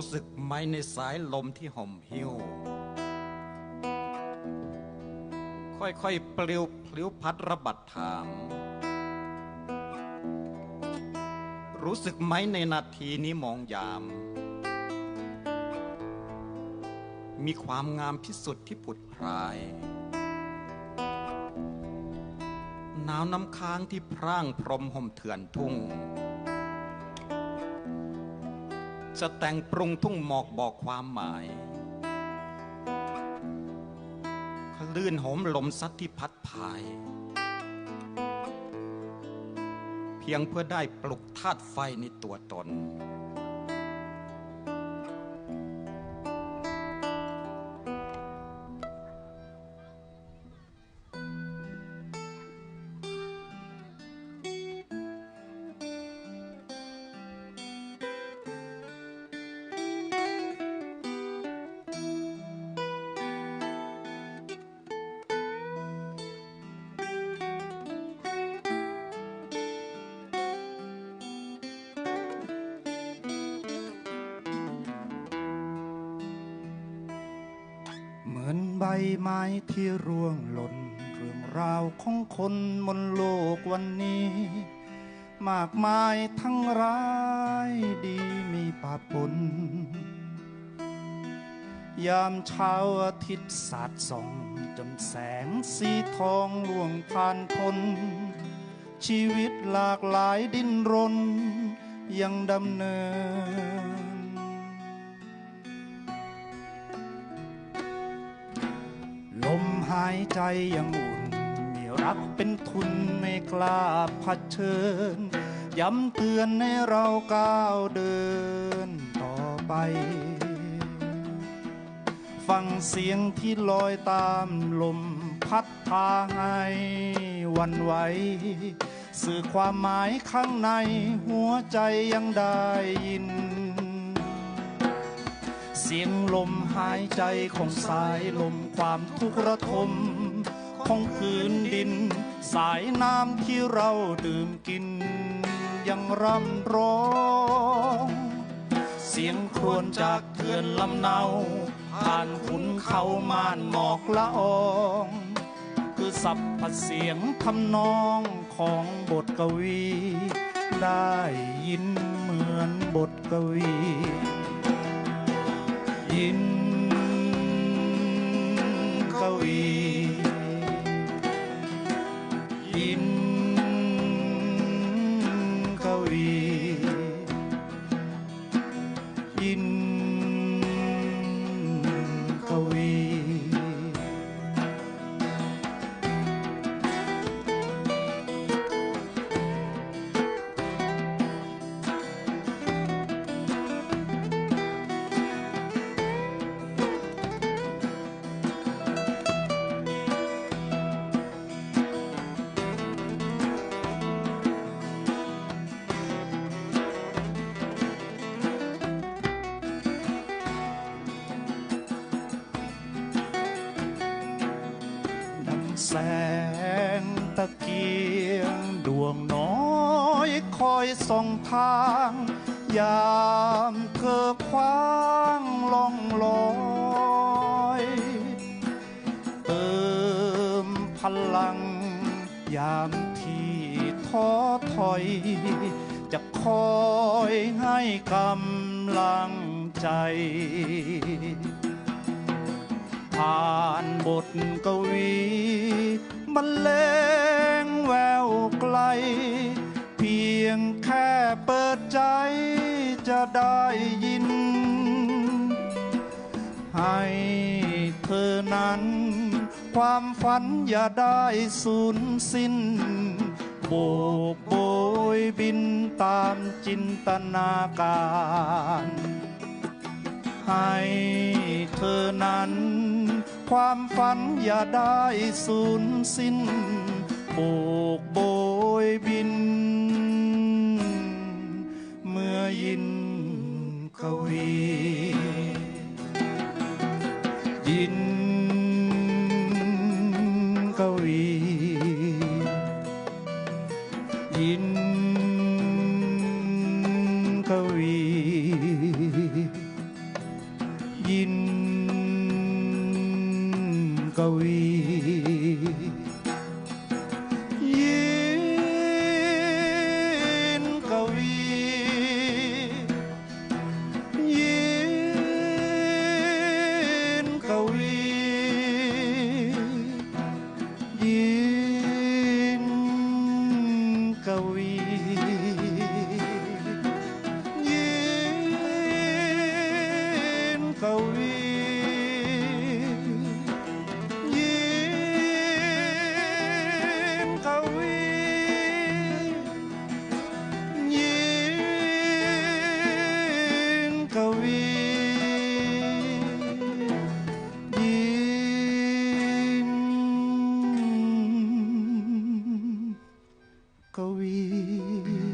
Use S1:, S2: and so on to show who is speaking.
S1: รู้สึกไหมในสายลมที่ห่มหิวค่อยๆปลิวพลิ้วพัดระบัดถาม รู้สึกไหมในนาทีนี้มองยาม มีความงามที่สุดที่ผุดพรายหนาวน้ำค้างที่พร่างพรมห่มเถื่อนทุ่ง จะแต่งปรุงทุ่งหมอกบอกความหมายคลื่นโหมลมซัดที่พัดพาย เพียงเพื่อได้ปลุกธาตุไฟในตัวตน
S2: มือนใบไม้ที่ร่วงหล่น เรื่องราวของคนบนโลกวันนี้ มากมายทั้งร้ายดีมีปะปน ยามเช้าอาทิตย์สาดส่อง จนแสงสีทองล่วงผ่านพ้นชีวิตหลากหลายดิ้นรน ยังดำเนินายใจยังอุ่น มีรักเป็นทุนไม่กล้าผัดเชิญ ย้ำเตือนให้เราก้าวเดินต่อไป ฟังเสียงที่ลอยตามลมพัดพาให้วันไหวสื่อความหมายข้างในหัวใจยังได้ยิน เสียงลมหายใจของสายลมความทุกข์ระทมของพื้นดิน สายน้ำที่เราดื่มกิน ยังร่ำร้อง เสียงครวญจากเขื่อนลำเนา ผ่านขุนเขาม่านหมอกละออง คือสับผเสียงทำนองของบทกวี ได้ยินเหมือนบทกวี ยินกวียิ แสงตะเกียงดวงน้อยคอยส่องทาง ยามเธอคว้างล่องลอยเติมพลัง ยามที่ท้อถอย จะคอยให้กำลังใจ ผ่านบทกวีบรรเลงแววไกล เพียงแค่เปิดใจจะได้ยิน ให้เธอนั้น ความฝันอย่าได้สูญสิ้น โบกโบยบินตามจินตนาการให้เธอนั้น ความฝันอย่าได้สูญสิ้นโบกโบยบิน เมื่อยินกวี ยินกวียินกวี วี